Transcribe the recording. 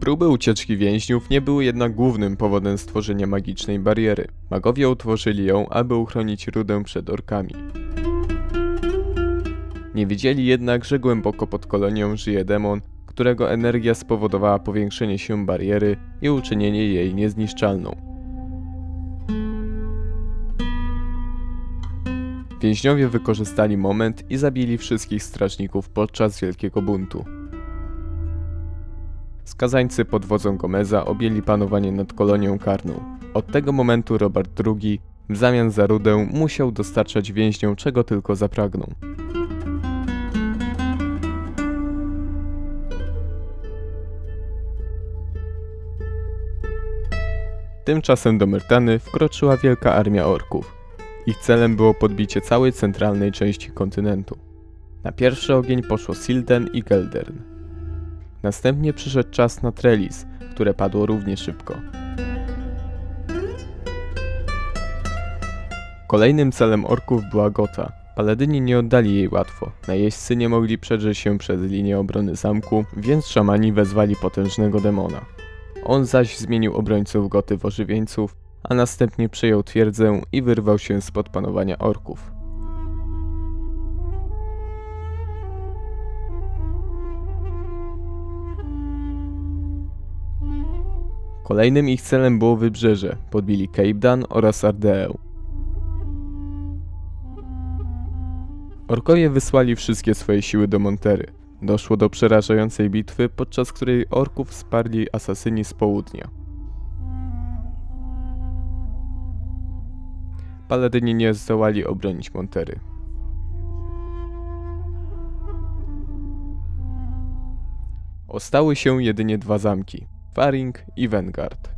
Próby ucieczki więźniów nie były jednak głównym powodem stworzenia magicznej bariery. Magowie utworzyli ją, aby uchronić rudę przed orkami. Nie wiedzieli jednak, że głęboko pod kolonią żyje demon, którego energia spowodowała powiększenie się bariery i uczynienie jej niezniszczalną. Więźniowie wykorzystali moment i zabili wszystkich strażników podczas wielkiego buntu. Skazańcy pod wodzą Gomeza objęli panowanie nad kolonią karną. Od tego momentu Robert II w zamian za rudę musiał dostarczać więźniom czego tylko zapragną. Tymczasem do Myrtany wkroczyła wielka armia orków. Ich celem było podbicie całej centralnej części kontynentu. Na pierwszy ogień poszło Silden i Geldern. Następnie przyszedł czas na Trellis, które padło równie szybko. Kolejnym celem orków była Gota. Paladyni nie oddali jej łatwo. Najeźdźcy nie mogli przedrzeć się przez linię obrony zamku, więc szamani wezwali potężnego demona. On zaś zmienił obrońców Goty w ożywieńców, a następnie przejął twierdzę i wyrwał się spod panowania orków. Kolejnym ich celem było wybrzeże, podbili Cape Dan oraz Ardeę. Orkowie wysłali wszystkie swoje siły do Montery. Doszło do przerażającej bitwy, podczas której orków sparli asasyni z południa. Paladyni nie zdołali obronić Montery. Ostały się jedynie dwa zamki, Faring i Vanguard.